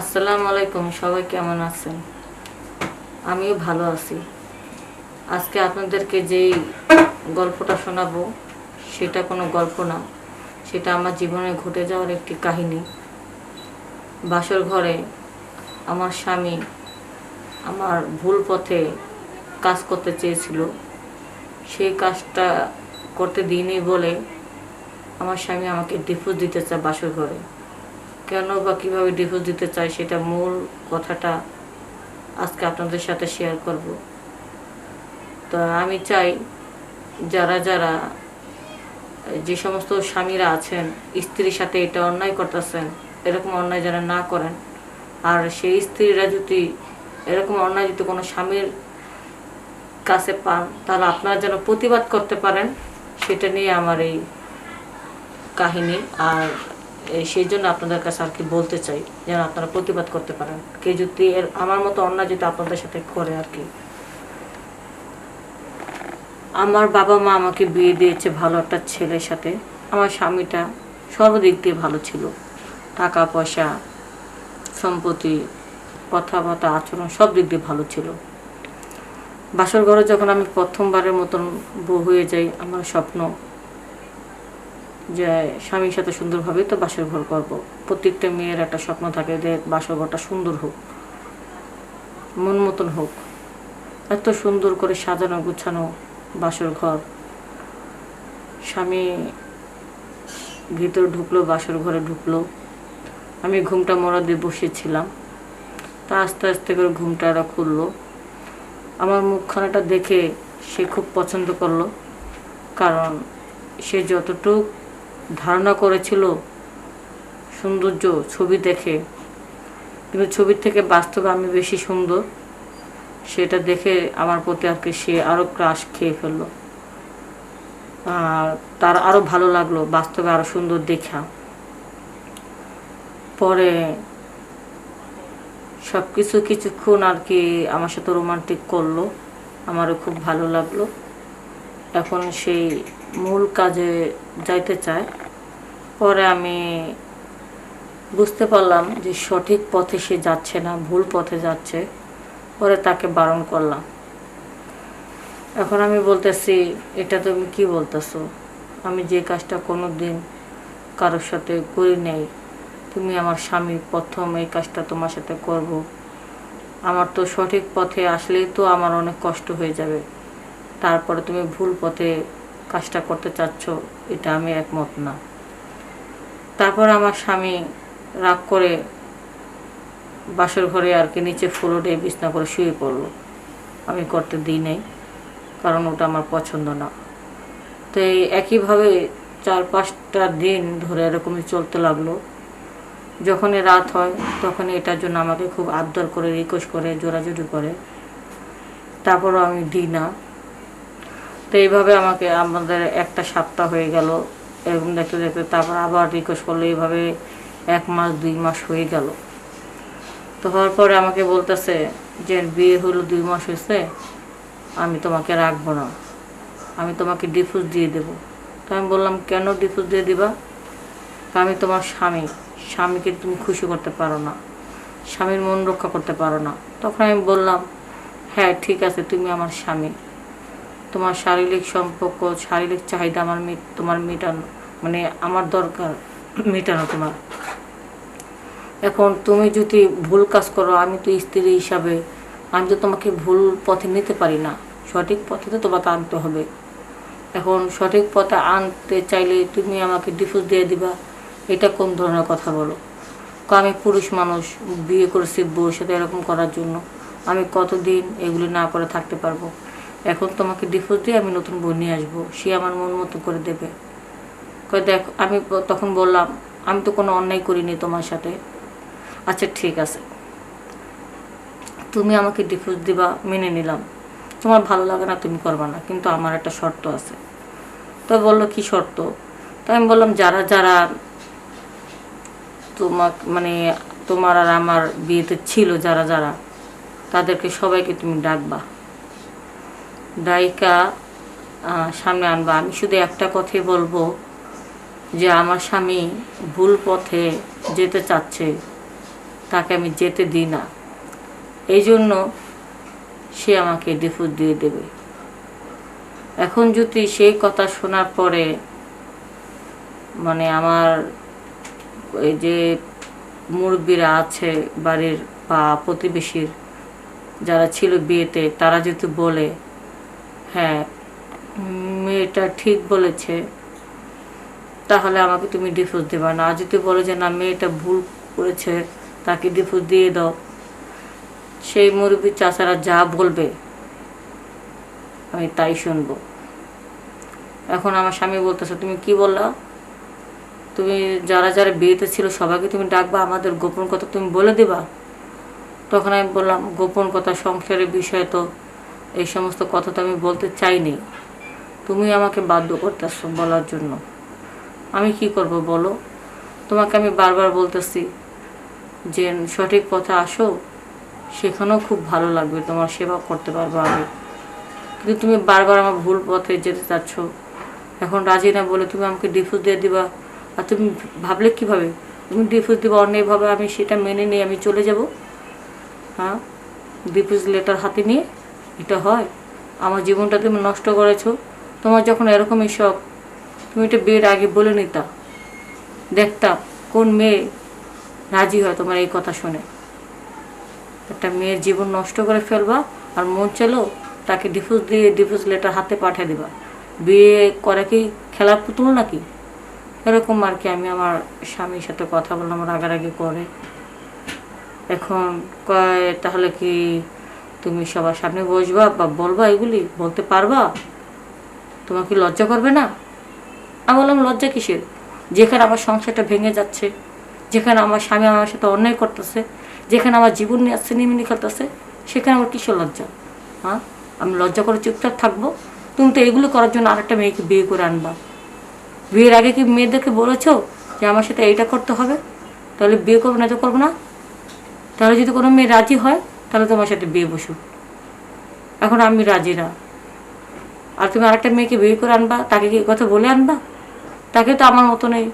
আসসালামু আলাইকুম, সবাই কেমন আছেন? আমিও ভালো আছি। আজকে আপনাদেরকে যেই গল্পটা শোনাবো, সেটা কোনো গল্প না। সেটা আমার জীবনে ঘটে যাওয়ার একটি কাহিনী। বাসর ঘরে আমার স্বামী আমার ভুল পথে কাজ করতে চেয়েছিল। সেই কাজটা করতে দিইনি বলে আমার স্বামী আমাকে ডিভোর্স দিতে চায় বাসর ঘরে। কেন বা কীভাবে ডিভোর্স দিতে চায় সেটা মূল কথাটা আজকে আপনাদের সাথে শেয়ার করব। তো আমি চাই যারা যারা যে সমস্ত স্বামীরা আছেন, স্ত্রীর সাথে এটা অন্যায় করতেছেন, এরকম অন্যায় যেন না করেন, আর সেই স্ত্রীরা যদি এরকম অন্যায় যদি কোনো স্বামীর কাছে পান, তাহলে আপনারা যেন প্রতিবাদ করতে পারেন, সেটা নিয়ে আমার এই কাহিনী। আর সেই জন্য আপনাদের কাছে আর কি বলতে চাই, যেন আপনারা প্রতিবাদ করতে পারেন। কে যদি এর, আমার মতো অন্যায় যদি আপনাদের সাথে করে আর কি। আমার বাবা মা আমাকে বিয়ে দিয়েছে ভালো একটা ছেলের সাথে। আমার স্বামীটা সর্বদিক দিয়ে ভালো ছিল। টাকা পয়সা, সম্পত্তি, কথাবার্তা, আচরণ সব দিক দিয়ে ভালো ছিল। বাসর ঘরে যখন আমি প্রথমবারের মতন বউ হয়ে যাই, আমার স্বপ্ন যে স্বামীর সাথে সুন্দরভাবে তো বাসর ঘর করব। প্রত্যেকটা মেয়ের একটা স্বপ্ন থাকে যে বাসর ঘরটা সুন্দর হোক, মন মতন হোক। এত সুন্দর করে সাজানো গুছানো বাসর ঘর। স্বামী ভিতর ঢুকলো, বাসর ঘরে ঢুকলো। আমি ঘুমটা মরা দিয়ে বসেছিলাম। তা আস্তে আস্তে করে ঘুমটা ওরা খুললো। আমার মুখখানাটা দেখে সে খুব পছন্দ করল। কারণ সে যতটুক ধারণা করেছিল সৌন্দর্য ছবি দেখে। কিন্তু ছবির থেকে বাস্তবে আমি বেশি সুন্দর। সেটা দেখে আমার প্রতি আর কি সে আরও ক্রাশ খেয়ে ফেলল। আর তার আরও ভালো লাগল বাস্তবে আরও সুন্দর দেখা। পরে সব কিছু কিছুক্ষণ আর কি আমার সাথে রোমান্টিক করল। আমারও খুব ভালো লাগল। এখন সেই মূল কাজে যাইতে চায়। পরে আমি বুঝতে পারলাম যে সঠিক পথে সে যাচ্ছে না, ভুল পথে যাচ্ছে। পরে তাকে বারণ করলাম। এখন আমি বলতেছি, এটা তুমি কি বলতেছো? আমি যে কাজটা কোনো দিন কারোর সাথে করি নেই। তুমি আমার স্বামী, প্রথম এই কাজটা তোমার সাথে করব। আমার তো সঠিক পথে আসলেই তো আমার অনেক কষ্ট হয়ে যাবে। তারপরে তুমি ভুল পথে কাজটা করতে চাচ্ছ, এটা আমি একমত না। তারপর আমার স্বামী রাগ করে বাসর ঘরে আর কি নিচে ফ্লোরে বিছনা করে শুয়ে পড়ল। আমি করতে দিই নাই, কারণ ওটা আমার পছন্দ না। তো এই একইভাবে চার পাঁচটা দিন ধরে এরকমই চলতে লাগল। যখনই রাত হয় তখন এটার জন্য আমাকে খুব আবদার করে, রিকোয়েস্ট করে, জোরাজুরি করে। তারপরও আমি দিই না। তো এইভাবে আমাকে, আমাদের একটা সপ্তাহ হয়ে গেল, এরকম দেখতে দেখতে তারপর আবার রিকোয়েস্ট করল, এইভাবে এক মাস, দুই মাস হয়ে গেল। তো হওয়ার পরে আমাকে বলতেছে যে, বিয়ে হলো দুই মাস হয়েছে, আমি তোমাকে রাখব না। আমি তোমাকে ডিফিউজ দিয়ে দেবো। তো আমি বললাম, কেন ডিফিউজ দিয়ে দিবা? আমি তোমার স্বামী। স্বামীকে তুমি খুশি করতে পারো না। স্বামীর মন রক্ষা করতে পারো না। তখন আমি বললাম হ্যাঁ ঠিক আছে, তুমি আমার স্বামী। তোমার শারীরিক সম্পর্ক, শারীরিক চাহিদা আমার তোমার মেটানো মানে আমার দরকার, মেটানো তোমার। এখন তুমি যদি ভুল কাজ করো, আমি তো স্ত্রী হিসাবে, আমি তো তোমাকে ভুল পথে নিতে পারি না। সঠিক পথে তো তোমাকে আনতে হবে। এখন সঠিক পথে আনতে চাইলে তুমি আমাকে ডিফিউজ দিয়ে দিবা। এটা কোন ধরনের কথা বলো? আমি পুরুষ মানুষ, বিয়ে করেছি বউর সাথে এরকম করার জন্য। আমি কতদিন এগুলি না করে থাকতে পারব? এখন তোমাকে ডিফিউজ দিয়ে আমি নতুন বই নিয়ে আসব। সে আমার মন মতো করে দেবে। কয় দেখ, আমি তখন বললাম, আমি তো কোনো অন্যায় করিনি তোমার সাথে। আচ্ছা ঠিক আছে। তুমি আমাকে ডিফিউজ দিবা, মেনে নিলাম। তোমার ভালো লাগে না, তুমি করবা না, কিন্তু আমার একটা শর্ত আছে। তো বলল, কি শর্ত? তো আমি বললাম, যারা যারা তোমার মানে তোমার আর আমার বিয়েতে ছিল, যারা যারা, তাদেরকে সবাইকে তুমি ডাকবা। ডাইকা সামনে আনবা। আমি শুধু একটা কথাই বলব যে, আমার স্বামী ভুল পথে যেতে চাচ্ছে। তাকে আমি যেতে দিই না। এই জন্য সে আমাকে ডিফুজ দিয়ে দেবে। এখন যদি সেই কথা শোনার পরে মানে আমার এই যে মুরব্বীরা আছে, বাড়ির বা প্রতিবেশীর যারা ছিল বিয়েতে, তারা যদি বলে হ্যাঁ মেয়েটা ঠিক বলেছে। তাহলে আমাকে তুমি ডিফোর্স দেবা না। যদি বলে যে না, মেয়েটা ভুল করেছে, তাকে ডিফোর্স দিয়ে দাও। সেই মুরব্বী চাচারা যা বলবে, আমি তাই শুনব। এখন আমার স্বামী বলতেছে, তুমি কি বললা? তুমি যারা যারা বিয়েতে ছিল সবাইকে তুমি ডাকবা, আমাদের গোপন কথা তুমি বলে দিবা? তখন আমি বললাম, গোপন কথা সংসারের বিষয়ে তো। এই সমস্ত কথা তো আমি বলতে চাইনি। তুমি আমাকে বাধ্য করতেছ বলার জন্য। আমি কি করব বলো? তোমাকে আমি বারবার বলতেছি, যে সঠিক পথে আসো, সেখানেও খুব ভালো লাগবে, তোমার সেবা করতে পারব আমি। কিন্তু তুমি বারবার আমার ভুল পথে যেতে চাচ্ছ। এখন রাজি না বলে তুমি আমাকে ডিফিউজ দিয়ে দিবা, আর তুমি ভাবলে কীভাবে? তুমি ডিফিউজ দিবা অন্যায়ভাবে, আমি সেটা মেনে নিয়ে আমি চলে যাব? হ্যাঁ? ডিফিউজ লেটার হাতে নিয়ে এটা হয়। আমার জীবনটা তুমি নষ্ট করেছ। তোমার যখন এরকমই শখ, তুমি এটা বিয়ের আগে বলে নিতা। দেখতাম কোন মেয়ে রাজি হয় তোমার এই কথা শুনে। একটা মেয়ের জীবন নষ্ট করে ফেলবা আর মন চালো তাকে ডিফিউজ দিয়ে ডিফিউজ লেটার হাতে পাঠিয়ে দিবা। বিয়ে করা কি খেলার পুতুল নাকি? এরকম আর কি আমি আমার স্বামীর সাথে কথা বললাম, রাগারাগি করে। এখন কয় তাহলে কি তুমি সবার সামনে বসবা বা বলবা এগুলি, বলতে পারবা? তোমার কি লজ্জা করবে না? আমি বললাম, লজ্জা কিসের? যেখানে আমার সংসারটা ভেঙে যাচ্ছে, যেখানে আমার স্বামী আমার সাথে অন্যায় করতেছে, যেখানে আমার জীবন নিয়ে আসছে নিমিনি খেলতেছে, সেখানে আমার কিসের লজ্জা? হ্যাঁ? আমি লজ্জা করে চুপচাপ থাকব? তুমি তো এগুলো করার জন্য আরেকটা মেয়েকে বিয়ে করে আনবা। বিয়ের আগে কি মেয়েদেরকে বলেছ যে আমার সাথে এইটা করতে হবে? তাহলে বিয়ে করব না তো করব না? তাহলে যদি কোনো মেয়ে রাজি হয় তাহলে তোমার সাথে বিয়ে বসুক। এখন আমি রাজি না আর তুমি আরেকটা মেয়েকে বিয়ে করে আনবা, তাকে কি কথা বলে আনবা? তাকে তো আমার মতো নেই।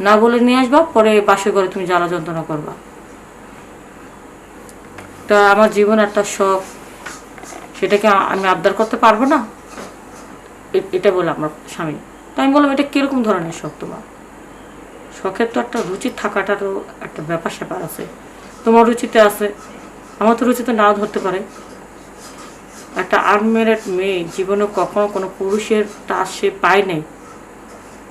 না বলে নিয়ে আসবা, পরে বাসে করে তুমি জ্বালা যন্ত্রণা করবা। তা আমার জীবন একটা শখ। সেটাকে আমি আবদার করতে পারব না? এটা বলে আমার স্বামী। তো আমি বললাম, এটা কীরকম ধরনের শখ তোমার? শখের তো একটা রুচি থাকাটারও একটা ব্যাপার স্যাপার আছে। তোমার রুচিতে আছে। আমার তো রুচিতে নাও ধরতে পারে। একটা আনমেরিড মেয়ে জীবনে কখনো কোনো পুরুষের টাচ সে পায় নাই।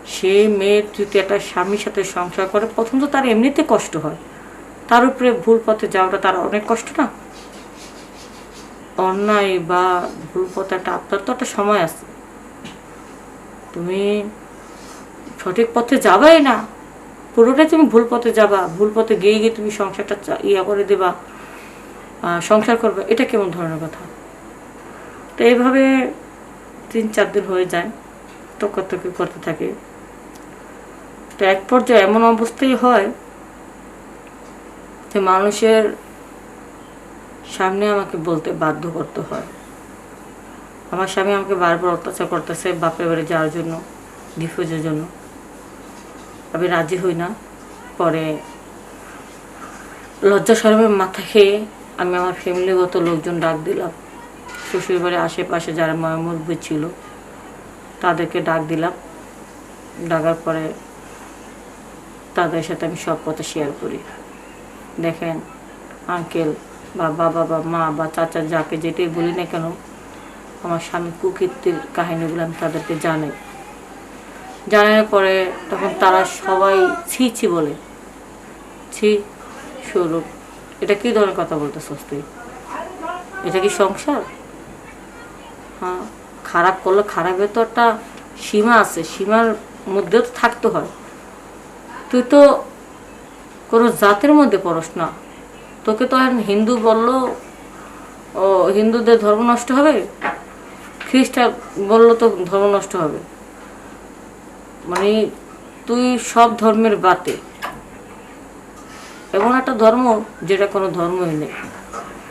সে মেয়ে যদি একটা স্বামীর সাথে সংসার করে, প্রথম তো তার এমনিতে কষ্ট হয়। তার উপরে ভুল পথে যাওয়াটা তার অনেক কষ্ট না? অন্যায় বা ভুল পথে একটা আপনার তো একটা সময় আছে। তুমি সঠিক পথে যাবাই না। পুরোটাই তুমি ভুল পথে যাবা। ভুল পথে গিয়ে গিয়ে তুমি সংসারটা ইয়া করে দেবা। সংসার করবে, এটা কেমন ধরনের কথা? তো এইভাবে তিন চার দিন হয়ে যায় তর্কাতর্কি করতে থাকে। তো এক পর্যায়ে এমন অবস্থাই হয় যে মানুষের সামনে আমাকে বলতে বাধ্য করতে হয়। আমার স্বামী আমাকে বারবার অত্যাচার করতেছে বাপের বাড়ি যাওয়ার জন্য, ডিফিউজের জন্য। আমি রাজি হই না, পরে লজ্জা সরমের মাথা খেয়ে আমি আমার ফ্যামিলিগত লোকজন ডাক দিলাম। শ্বশুরবাড়ির আশেপাশে যারা ময়মুরবি ছিল, তাদেরকে ডাক দিলাম। ডাকার পরে তাদের সাথে আমি সব কথা শেয়ার করি। দেখেন আঙ্কেল বা বাবা বা মা বা চাচা যাকে যেটাই বলি না কেন, আমার স্বামী কুকীর্তির কাহিনীগুলো আমি তাদেরকে জানাই জানানোর পরে তখন তারা সবাই ছি ছি বলে। ছি স্বরূপ এটা কি ধরনের কথা বলতেছস তুই? এটা কি সংসার? হ্যাঁ খারাপ করলে খারাপের তো একটা সীমা আছে, সীমার মধ্যে তো থাকতে হয়। তুই তো কোনো জাতের মধ্যে পড়স না। তোকে তো এখন হিন্দু বলল, ও, হিন্দুদের ধর্ম নষ্ট হবে? খ্রিস্টান বলল তো ধর্ম নষ্ট হবে। মানে তুই সব ধর্মের বাতে। এমন একটা ধর্ম যেটা কোনো ধর্মই নেই।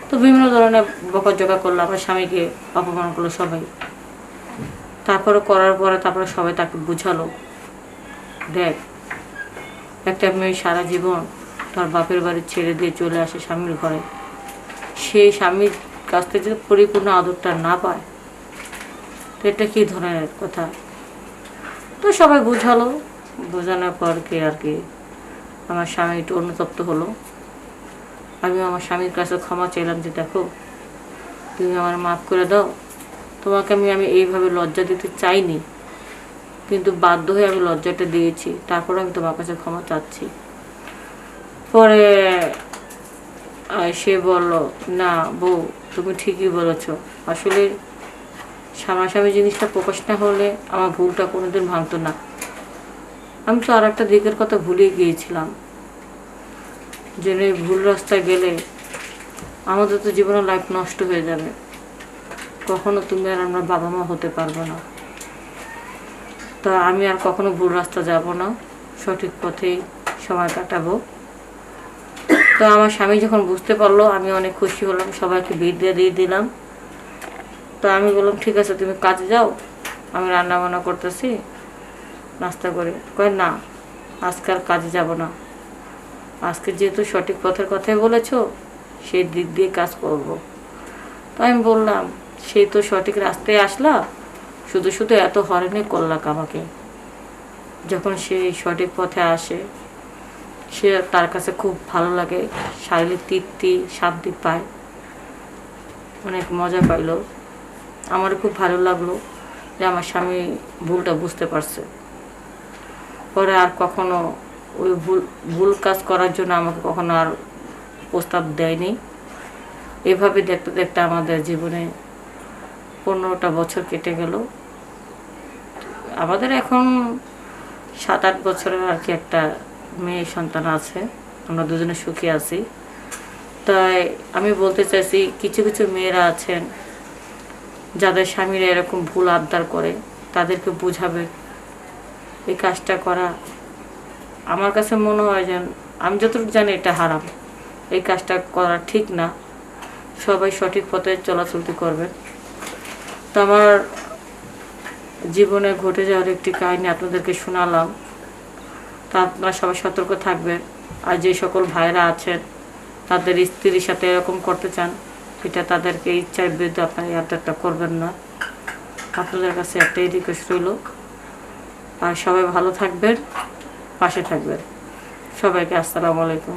তো বিভিন্ন ধরনের বকাঝকা করল, আমার স্বামীকে অপমান করল সবাই। তারপরে করার পরে তারপরে সবাই তাকে বুঝালো, দেখ, একটা মেয়ে সারা জীবন তার বাপের বাড়ি ছেড়ে দিয়ে চলে আসে স্বামীর ঘরে। সেই স্বামীর কাছ থেকে যদি পরিপূর্ণ আদরটা না পায়, তো এটা কী ধরনের কথা? তো সবাই বুঝালো। বোঝানোর পর কি আর কি? আমার স্বামী একটু অনুতপ্ত হলো। আমি আমার স্বামীর কাছে ক্ষমা চাইলাম যে, দেখো, তুমি আমার মাফ করে দাও। তোমাকে আমি আমি এইভাবে লজ্জা দিতে চাইনি, কিন্তু বাধ্য হয়ে আমি লজ্জাটা দিয়েছি। তারপর আমি তোমার কাছে ক্ষমা চাচ্ছি। পরে সে বলল, না বউ, তুমি ঠিকই বলেছ। আসলে সামনাসামনি জিনিসটা প্রকাশ না হলে আমার ভুলটা কোনোদিন ভাঙতো না। আমি তো আর একটা দিকের কথা ভুলিয়ে গিয়েছিলাম। এই ভুল রাস্তায় গেলে আমাদের তো জীবনের লাইফ নষ্ট হয়ে যাবে। কখনো তুমি আর আমরা বাবা মা হতে পারব না। তা আমি আর কখনো ভুল রাস্তা যাব না। সঠিক পথেই সময় কাটাবো। তো আমার স্বামী যখন বুঝতে পারল, আমি অনেক খুশি হলাম, সবাইকে বিদ্যা দিয়ে দিলাম। তো আমি বললাম, ঠিক আছে, তুমি কাজে যাও। আমি রান্না বান্না করতেছি। নাস্তা করে। কয়, না, আজকে আর কাজে যাব না। আজকে যেহেতু সঠিক পথের কথাই বলেছ, সেই দিক দিয়ে কাজ করব। তো আমি বললাম সেই তো সঠিক রাস্তায় আসলা, শুধু শুধু এত হরেনে করলাক আমাকে? যখন সে সঠিক পথে আসে, সে তার কাছে খুব ভালো লাগে, শারীরিক তৃপ্তি, শান্তি পায়। অনেক মজা পাইলো। আমারও খুব ভালো লাগল যে আমার স্বামী ভুলটা বুঝতে পারছে। পরে আর কখনো ওই ভুল ভুল কাজ করার জন্য আমাকে কখনো আর প্রস্তাব দেয়নি। এভাবে দেখতে দেখতে আমাদের জীবনে পনেরোটা বছর কেটে গেল। আমাদের এখন সাত আট বছরের আর কি একটা মেয়ে সন্তান আছে। আমরা দুজনে সুখী আছি। তাই আমি বলতে চাইছি, কিছু কিছু মেয়েরা আছেন যাদের স্বামীরা এরকম ভুল আবদার করে, তাদেরকে বুঝাবে এই কাজটা করা। আমার কাছে মনে হয় যেন, আমি যতটুকু জানি এটা হারাম। এই কাজটা করা ঠিক না। সবাই সঠিক পথে চলাচলতি করবে। তো আমার জীবনে ঘটে যাওয়ার একটি কাহিনী আপনাদেরকে শোনালাম। তা আপনারা সবাই সতর্ক থাকবেন আর যে সকল ভাইরা আছেন, তাদের স্ত্রীর সাথে এরকম করতে চান, এটা তাদেরকে ইচ্ছার বিরুদ্ধে আপনারা ইয়ারটা করবেন না। আপনাদের কাছে একটাই রিকোয়েস্ট রইল আর সবাই ভালো থাকবেন পাশে থাকবেন। সবাইকে আসসালামু আলাইকুম।